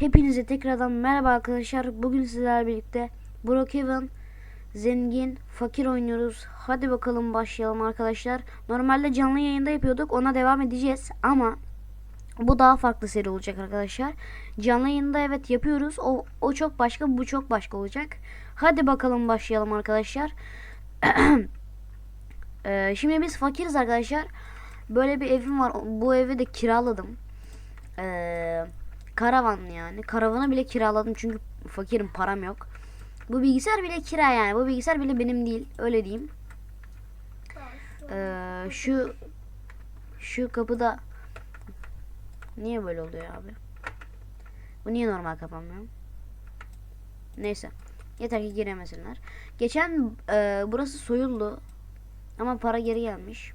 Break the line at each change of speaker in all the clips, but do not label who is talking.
Hepinize tekrardan merhaba arkadaşlar. Bugün sizlerle birlikte Brookhaven, Zengin, Fakir oynuyoruz. Hadi bakalım başlayalım arkadaşlar. Normalde canlı yayında yapıyorduk. Ona devam edeceğiz ama bu daha farklı seri olacak arkadaşlar. Canlı yayında evet yapıyoruz. O, o çok başka, bu çok başka olacak. Hadi bakalım başlayalım arkadaşlar. Ee, şimdi biz fakiriz arkadaşlar. Böyle bir evim var. Bu evi de kiraladım. Ee, karavan yani. Karavanı bile kiraladım çünkü fakirim param yok. Bu bilgisayar bile kira yani. Bu bilgisayar bile benim değil. Öyle diyeyim. Ee, şu şu kapıda niye böyle oluyor abi? Bu niye normal kapanmıyor? Neyse. Yeter ki giremesinler. Geçen e, burası soyuldu. Ama para geri gelmiş.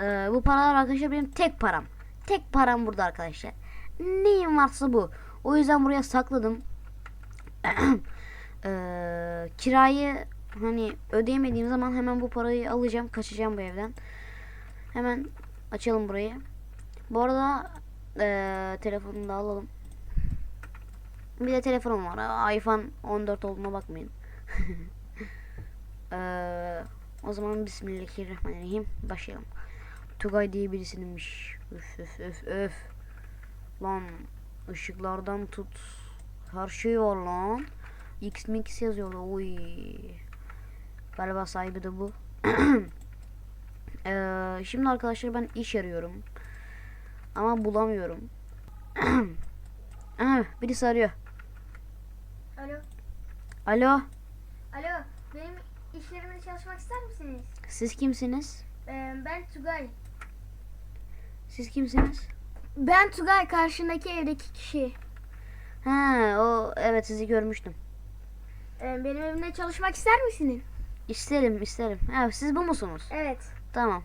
Ee, bu paralar arkadaşlar benim tek param. Tek param burada arkadaşlar. Neyim varsa bu. O yüzden buraya sakladım. Ee, kirayı hani ödeyemediğim zaman hemen bu parayı alacağım. Kaçacağım bu evden. Hemen açalım burayı. Bu arada ee, telefonumu da alalım. Bir de telefonum var. iPhone 14 olduğuna bakmayın. Ee, o zaman Bismillahirrahmanirrahim. Başlayalım. Tugay diye birisininmiş. Öf öf öf öf. Lan ışıklardan tut. Her şey var lan. X mix yazıyorlar. Oy. Galiba sahibi de bu. Ee, şimdi arkadaşlar ben iş arıyorum. Ama bulamıyorum. Aha, birisi arıyor.
Alo.
Alo.
Alo. Benim iş yerimde çalışmak ister misiniz?
Siz kimsiniz?
Ee, ben Tugay.
Siz kimsiniz?
Ben Tugay karşındaki evdeki kişi.
Ha, o evet sizi görmüştüm.
Ee, benim evimde çalışmak ister misiniz?
İsterim, isterim. Ha, siz bu musunuz?
Evet.
Tamam.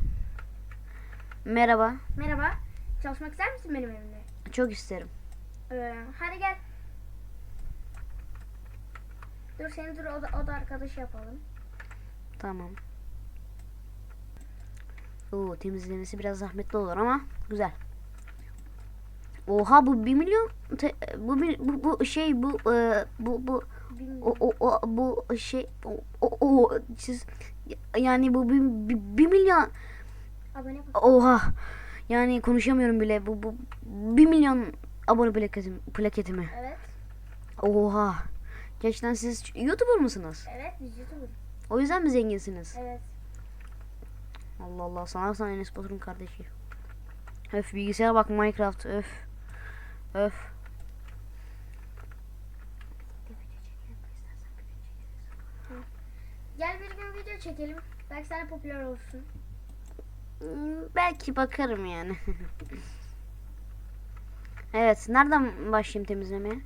Merhaba.
Merhaba. Çalışmak ister misin benim evimde?
Çok isterim.
Ee, hadi gel. Dur seni dur oda, oda arkadaşı yapalım.
Tamam. Oo, temizlemesi biraz zahmetli olur ama güzel. Oha bu 1 milyon te- bu, bu bu şey bu e, bu bu o, o, o bu şey o, o, o siz yani bu 1 milyon
Abone
oha yani konuşamıyorum bile bu bu 1 milyon abone plaketim plaketimi.
Evet.
Oha. Gerçekten siz YouTuber mısınız?
Evet biz YouTuber.
O yüzden mi zenginsiniz?
Evet.
Allah Allah sanarsan Enes Batur'un kardeşi. Öf bilgisayara bak Minecraft öf. Öf.
Gel bir gün video çekelim. Belki de popüler olursun.
Hmm, Belki bakarım yani. evet nereden başlayayım temizlemeye?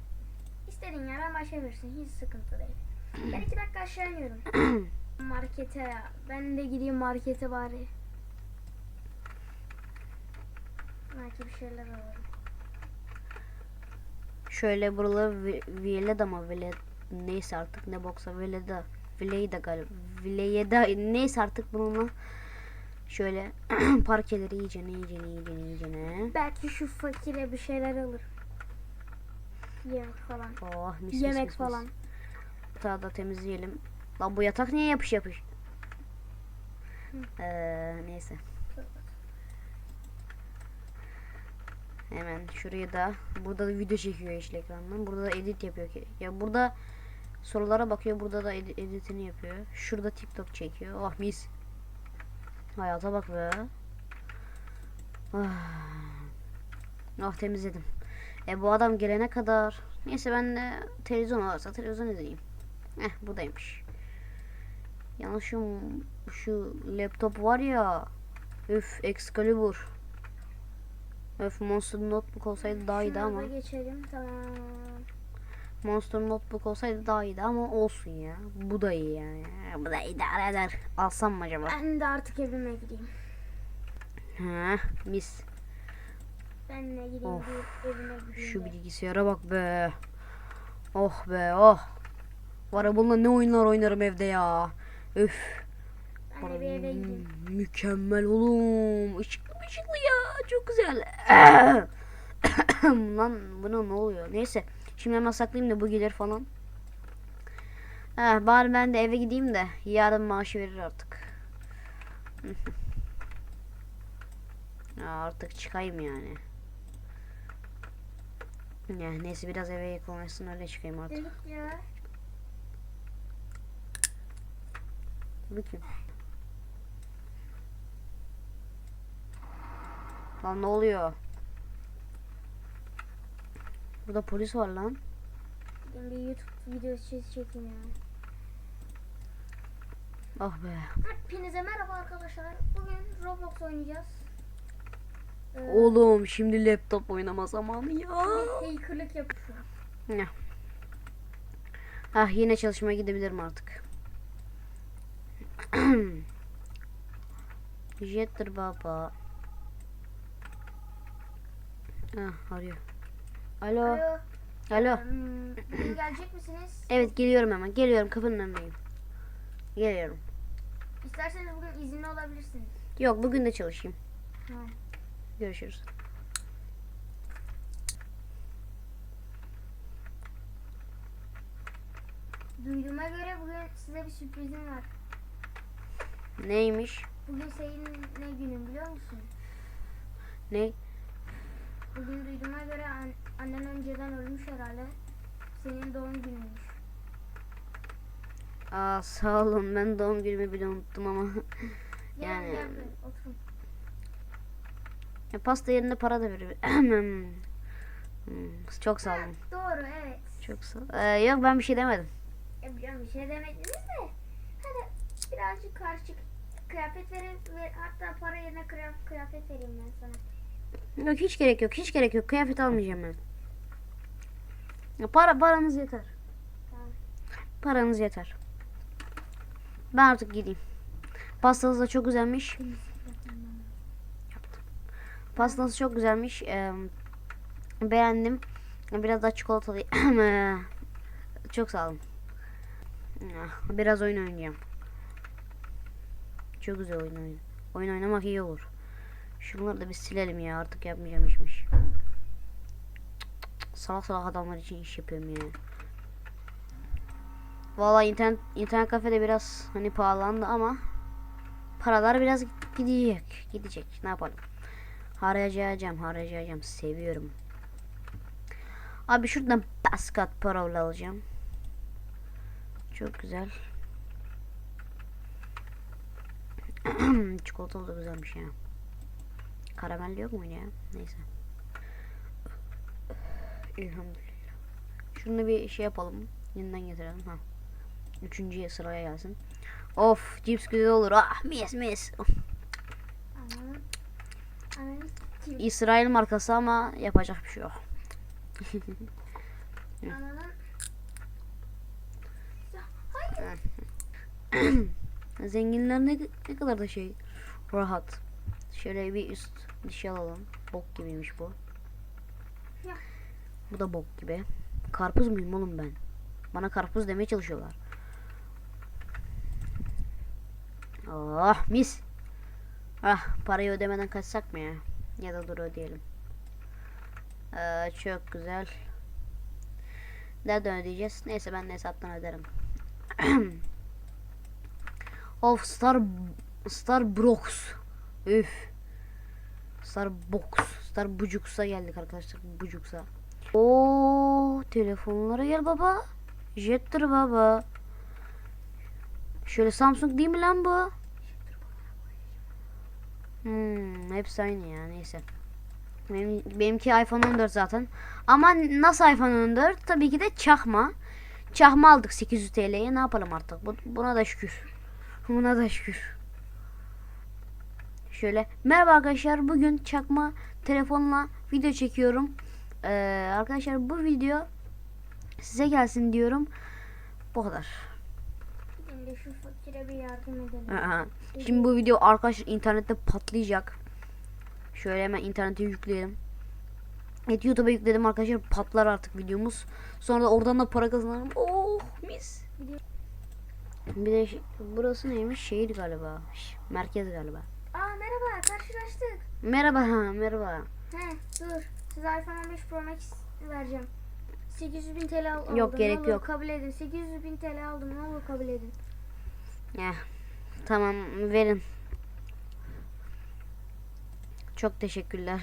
İstediğin yerden başlayabilirsin. Hiç sıkıntı değil. Ben iki dakika aşağı iniyorum. Markete ya. Ben de gideyim markete bari. Belki bir şeyler alırım.
Şöyle buraları vi- Vileda mı Vile neyse artık ne boksa Vileda Vileyda galiba Vileyeda neyse artık bununla şöyle parkeleri iyicene iyicene iyicene iyicene
Belki şu fakire bir şeyler alırım. Yemek falan.
Oh mis mis
Yemek
mis, mis.
falan.
Yatağı da temizleyelim. Lan bu yatak niye yapış yapış? Ee, neyse. Hemen şurayı da burada da video çekiyor yeşil ekrandan. Burada da edit yapıyor ki. Ya burada sorulara bakıyor. Burada da edi- editini yapıyor. Şurada TikTok çekiyor. Oh mis. Hayata bak be. Ah. Oh temizledim. E bu adam gelene kadar neyse ben de televizyon varsa televizyon izleyeyim. Eh buradaymış. Yalnız şu, şu laptop var ya. Üf Excalibur. Öf Monster Notebook olsaydı daha iyiydi ama.
geçelim tamam.
Monster Notebook olsaydı daha iyiydi ama olsun ya. Bu da iyi yani. Bu da idare eder. Alsam mı acaba?
Ben de artık evime gideyim.
Ha, mis.
Ben de gideyim
Of,
bir evime gideyim.
Şu
de.
bilgisayara bak be. Oh be oh. Var ya bununla ne oyunlar oynarım evde ya. Üf.
Ben de bir eve gideyim.
Mükemmel oğlum. Işıklı ışıklı ya. Çok güzel. Lan buna ne oluyor? Neyse. Şimdi hemen saklayayım da bu gelir falan. Ha, bari ben de eve gideyim de yarın maaşı verir artık. ya artık çıkayım yani. Ya neyse biraz eve yakınlaşsın öyle çıkayım artık.
Ya.
Lan ne oluyor? Burada polis var lan.
Ben bir YouTube videosu çekeyim ya.
Ah be.
Hepinize merhaba arkadaşlar. Bugün Roblox oynayacağız. Ee,
Oğlum şimdi laptop oynama zamanı ya.
Hackerlık yapıyorum.
Ah yine çalışmaya gidebilirim artık. Jettir baba. Ah arıyor. Alo.
Alo.
Alo.
Hmm, gelecek misiniz?
Evet geliyorum hemen. Geliyorum kapının önündeyim. Geliyorum.
İsterseniz bugün izinli olabilirsiniz.
Yok bugün de çalışayım.
Ha.
Görüşürüz.
Duyduğuma göre bugün size bir sürprizim var.
Neymiş?
Bugün senin ne günün biliyor musun?
Ne?
Bugün duyduğuma göre an- annen önceden ölmüş herhalde. Senin doğum gününmüş.
Aa sağ olun. Ben doğum günümü bile unuttum ama.
Gel
Yani-
gel oturun.
Ya pasta yerine para da veriyor. Hmm, Çok sağ
Ha,
olun.
doğru evet.
Çok sağ Ee, yok ben bir şey demedim.
Ya biliyorum bir şey demediniz de. Hadi birazcık karışık kıyafet verin ve hatta para yerine kıyaf- kıyafet vereyim ben sana.
Yok hiç gerek yok. Hiç gerek yok. Kıyafet almayacağım ben. Para paranız yeter. Paranız yeter. Ben artık gideyim. Pastanız da çok güzelmiş. Pastanız çok güzelmiş. Ee, beğendim. Biraz daha çikolatalı. çok sağ olun. Biraz oyun oynayacağım. Çok güzel oyun oyun. Oyun oynamak iyi olur. Şunları da bir silelim ya. Artık yapmayacağım işmiş. Salak salak adamlar için iş yapıyorum ya. Vallahi internet internet kafede biraz hani pahalandı ama paralar biraz gidecek. Gidecek. Ne yapalım? Harcayacağım, harcayacağım. Seviyorum. Abi şuradan baskat parola alacağım. Çok güzel. Çikolatalı da güzelmiş ya. Karamel yok mu ya? Neyse. Elhamdülillah. Şunu bir şey yapalım. Yeniden getirelim. Ha. Üçüncüye sıraya gelsin. Of cips güzel olur. Ah mis mis. İsrail markası ama yapacak bir şey yok. Zenginler ne, ne kadar da şey rahat. Şöyle bir üst şey alalım. Bok gibiymiş bu.
Ya.
Bu da bok gibi. Karpuz muyum oğlum ben? Bana karpuz demeye çalışıyorlar. Oh mis. Ah parayı ödemeden kaçsak mı ya? Ya da dur ödeyelim. Ee, çok güzel. Nereden ödeyeceğiz? Neyse ben de hesaptan öderim. of Star Starbucks. Üf. Starbucks. Starbucks'a geldik arkadaşlar. Bucuks'a. Oo telefonlara gel baba. Jettir baba. Şöyle Samsung değil mi lan bu? Hmm, hepsi aynı ya neyse. Benim, benimki iPhone 14 zaten. Ama nasıl iPhone 14? Tabii ki de çakma. Çakma aldık 800 TL'ye. Ne yapalım artık? Bu- Buna da şükür. Buna da şükür. Şöyle. Merhaba arkadaşlar. Bugün çakma telefonla video çekiyorum. Ee, arkadaşlar bu video size gelsin diyorum. Bu kadar.
De şu fakire bir yardım edelim.
Aha. Şimdi bu video arkadaşlar internette patlayacak. Şöyle hemen internete yükleyelim. Evet YouTube'a yükledim arkadaşlar patlar artık videomuz. Sonra da oradan da para kazanırım. Oh mis. Bir de burası neymiş? Şehir galiba. Merkez galiba.
Karşılaştık.
Merhaba ha merhaba.
He dur. Size iPhone 15 Pro Max vereceğim. 800 bin TL al- aldım.
Yok, gerek
olur
yok.
Kabul edin. 800 bin TL aldım. Ne olur kabul edin.
Ya tamam verin. Çok teşekkürler.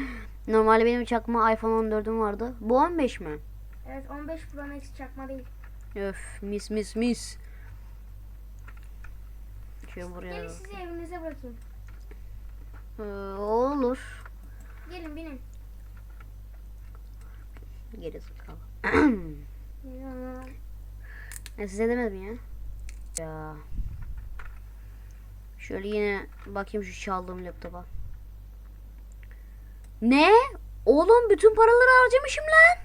Normalde benim çakma iPhone 14'üm vardı. Bu 15 mi?
Evet 15 Pro Max çakma değil.
Öf mis mis mis. Şöyle buraya.
Gelin sizi evinize bırakayım.
Ee, olur.
Gelin binin.
Geri zekalı.
Ya.
Ya size demedim ya. Ya. Şöyle yine bakayım şu çaldığım laptopa. Ne? Oğlum bütün paraları harcamışım lan.